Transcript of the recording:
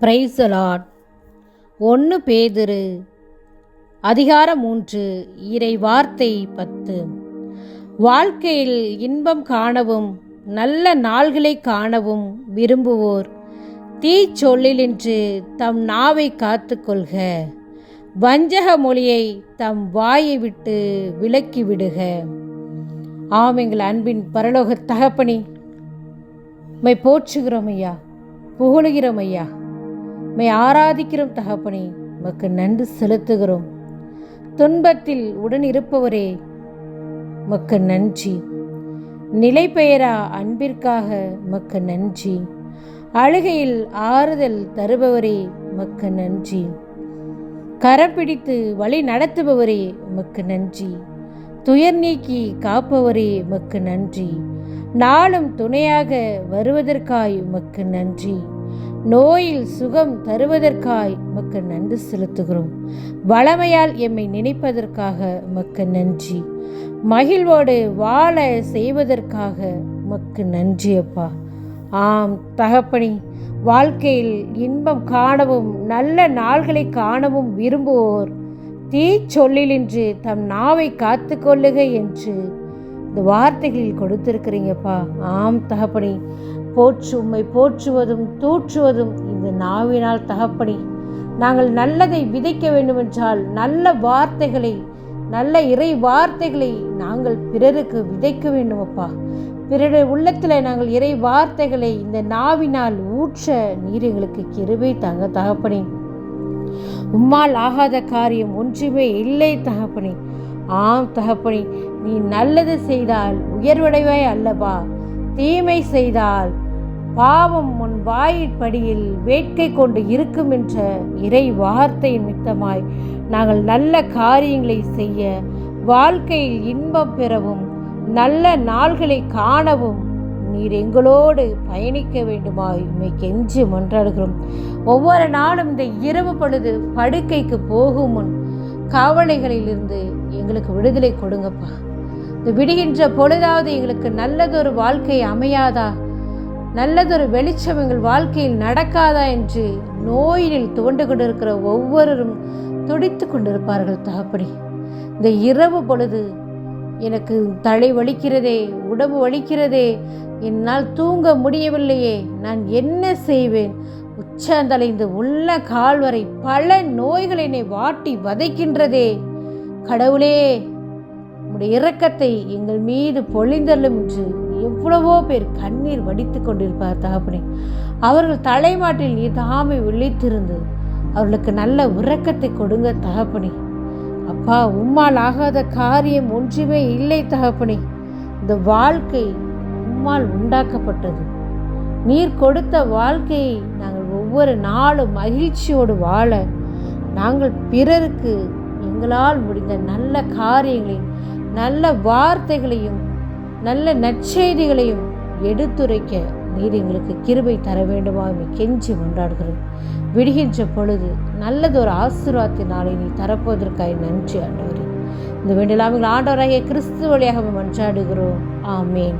பிரைசலாட் ஒன்று பேதிரு. அதிகாரம் மூன்று இறை வார்த்தை பத்து. வாழ்க்கையில் இன்பம் காணவும் நல்ல நாள்களை காணவும் விரும்புவோர். தீச்சொல்லினின்று தம் நாவை காத்துக்கொள்க வஞ்சக மொழியை தம் வாயை விட்டு விலக்கி விடுக. ஆம் எங்கள் அன்பின் பரலோக தகப்பனி. மை போற்றுகிறோம் ஐயா புகழுகிறோம் ஐயா. மை ஆராதிக்கிறோம் தகப்பனே உமக்கு நன்றி செலுத்துகிறோம். துன்பத்தில் உடன் இருப்பவரே உமக்கு நன்றி. நிலை பெயரா அன்பிற்காக உமக்கு நன்றி. அழுகையில் ஆறுதல் தருபவரே உமக்கு நன்றி. கரம் பிடித்து வழி நடத்துபவரே உமக்கு நன்றி. துயர் நீக்கி காப்பவரே உமக்கு நன்றி. நாளும் துணையாக வருவதற்காய் உமக்கு நன்றி. நோயில் சுகம் தருவதற்காய் உமக்கு நன்றி செலுத்துகிறோம். வளமையால் எம்மை நினைப்பதற்காக உமக்கு நன்றி. மகிழ்வோடு வாழ செய்வதற்காக உமக்கு நன்றி அப்பா. ஆம் தகப்பனி வாழ்க்கையில் இன்பம் காணவும் நல்ல நாள்களை காணவும் விரும்புவோர் தீச்சொல்லிலின்று தம் நாவை காத்து கொள்ளுக என்று இந்த வார்த்தைகளில் கொடுத்திருக்கிறீங்கப்பா. ஆம் தகப்பனி போற்று உம்மை போற்றுவதும் தூற்றுவதும் இந்த நாவினால் தகப்பனி. நாங்கள் நல்லதை விதைக்க வேண்டுமென்றால் நல்ல வார்த்தைகளை நல்ல இறை வார்த்தைகளை நாங்கள் பிறருக்கு விதைக்க வேண்டுமப்பா. பிறருடைய உள்ளத்தில் நாங்கள் இறை வார்த்தைகளை இந்த நாவினால் ஊற்ற நீர் எங்களுக்கு கிருபை தங்க தகப்பனே. உம்மால் ஆகாத காரியம் ஒன்றுமே இல்லை தகப்பனே. ஆம் தகப்பனே நீ நல்லது செய்தால் உயர்வடைவாய் அல்லவா? தீமை செய்தால் பாவம் உன் வாயிற்படியில் வேட்கை கொண்டு இருக்கும் என்ற இறை வார்த்தையின் மித்தமாய் நாங்கள் நல்ல காரியங்களை செய்ய வாழ்க்கையில் இன்பம் பெறவும் நல்ல நாள்களை காணவும் நீர் எங்களோடு பயணிக்க வேண்டுமாய் உண்மை கெஞ்சி மன்றாடுகிறோம். ஒவ்வொரு நாளும் இந்த இரவு பொழுது படுக்கைக்கு போகும் முன் கவலைகளிலிருந்து எங்களுக்கு விடுதலை கொடுங்கப்பா. இந்த விடுகின்ற பொழுதாவது எங்களுக்கு நல்லதொரு வாழ்க்கை அமையாதா? நல்லதொரு வெளிச்சம் எங்கள் வாழ்க்கையில் நடக்காதா என்று நோயினில் துவண்டு கொண்டிருக்கிற ஒவ்வொருவரும் துடித்து கொண்டிருப்பார்கள் தகப்படி இந்த இரவு பொழுது எனக்கு தலை வலிக்கிறதே உடம்பு வலிக்கிறதே என்னால் தூங்க முடியவில்லையே நான் என்ன செய்வேன்? உச்சந்தலைந்து உள்ள கால் வரை பல நோய்கள் என்னை வாட்டி வதைக்கின்றதே. கடவுளே உடைய இரக்கத்தை எங்கள் மீது பொழிந்தள்ளும் என்று எவ்வளவோ பேர் கண்ணீர் வடித்து கொண்டிருப்பார் தகப்பனே. அவர்கள் தலைமாட்டில் நீ தாமே விழித்திருந்து அவர்களுக்கு நல்ல உறக்கத்தை கொடுங்க தகப்பனே. அப்பா உம்மால் ஆகாத காரியம் ஒன்றுமே இல்லை தகப்பனே. இந்த வாழ்க்கை உம்மால் உண்டாக்கப்பட்டது. நீர் கொடுத்த வாழ்க்கையை நாங்கள் ஒவ்வொரு நாளும் மகிழ்ச்சியோடு வாழ நாங்கள் பிறருக்கு எங்களால் முடிந்த நல்ல காரியங்களையும் நல்ல வார்த்தைகளையும் நல்ல நற்செய்திகளையும் எடுத்துரைக்க நீர் எங்களுக்கு கிருபை தர வேண்டுமா கெஞ்சி கொண்டாடுகிறோம் விடுகின்ற பொழுது நல்லதொரு ஆசீர்வாதத்தினாலே நீ தரப்போவதற்காக நன்றி ஆண்டவரே. இந்த வேண்டியெல்லாம் ஆண்டவராகிய கிறிஸ்து வழியாக மன்றாடுகிறோம். ஆமேன்.